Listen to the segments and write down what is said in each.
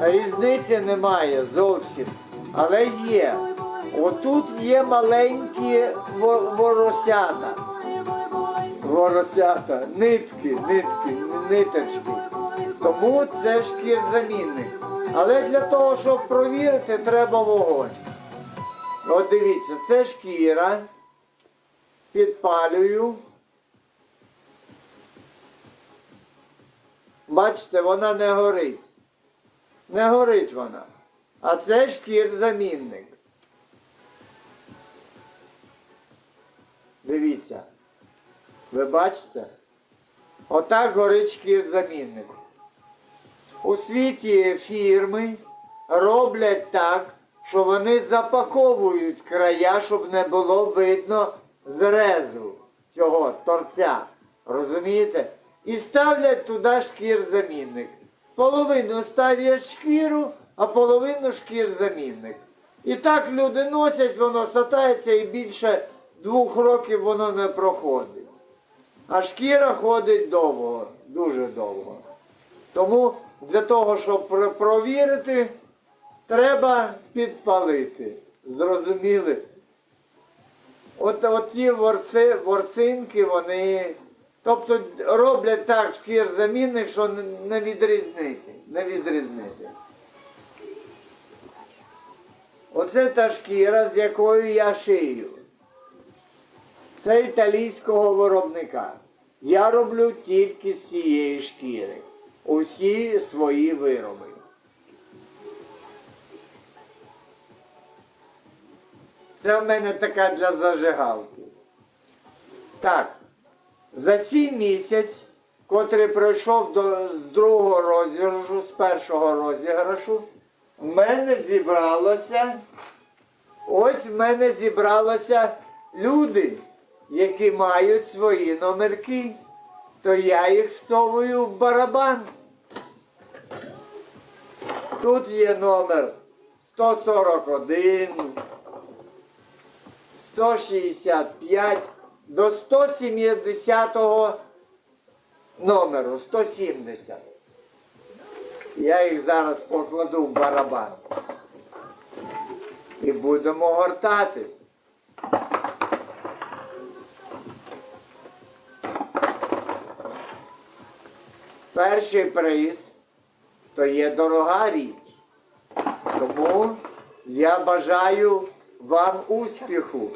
різниці немає зовсім. Але є. Отут є маленькі воросята. Воросята, нитки, нитки, ниточки. Тому це шкірзамінник. Але для того, щоб провірити, треба вогонь. От дивіться, це шкіра. Підпалюю. Бачите, вона не горить. Не горить вона. А це шкірзамінник. Дивіться. Ви бачите? Отак горить шкірзамінник. У світі фірми роблять так, що вони запаковують края, щоб не було видно зрезу цього торця. Розумієте? І ставлять туди шкір-замінник. Половину ставлять шкіру, а половину шкір-замінник. І так люди носять, воно сатається і більше двох років воно не проходить. А шкіра ходить довго, дуже довго. Тому для того, щоб провірити, треба підпалити. Зрозуміли? От оці ворси, ворсинки, вони. Тобто роблять так шкір замінник, що не- відрізнити. Не відрізнити. Оце та шкіра, з якою я шию. Це італійського виробника. Я роблю тільки з цієї шкіри. Усі свої вироби. Це в мене така для зажигалки. Так, за цей місяць, котрий пройшов до, з другого розіграшу, з першого розіграшу, в мене зібралося, ось в мене зібралося люди, які мають свої номерки, то я їх всовую в барабан. Тут є номер 141, 165 до 170 номеру, 170. Я їх зараз покладу в барабан. І будемо гортати. Перший приз то є дорога річ. Тому я бажаю вам успіху.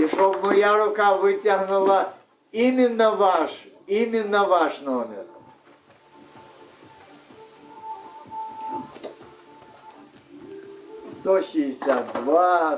І щоб моя рука витягнула іменно ваш, іменно ваш номер. Сто шістдесят два,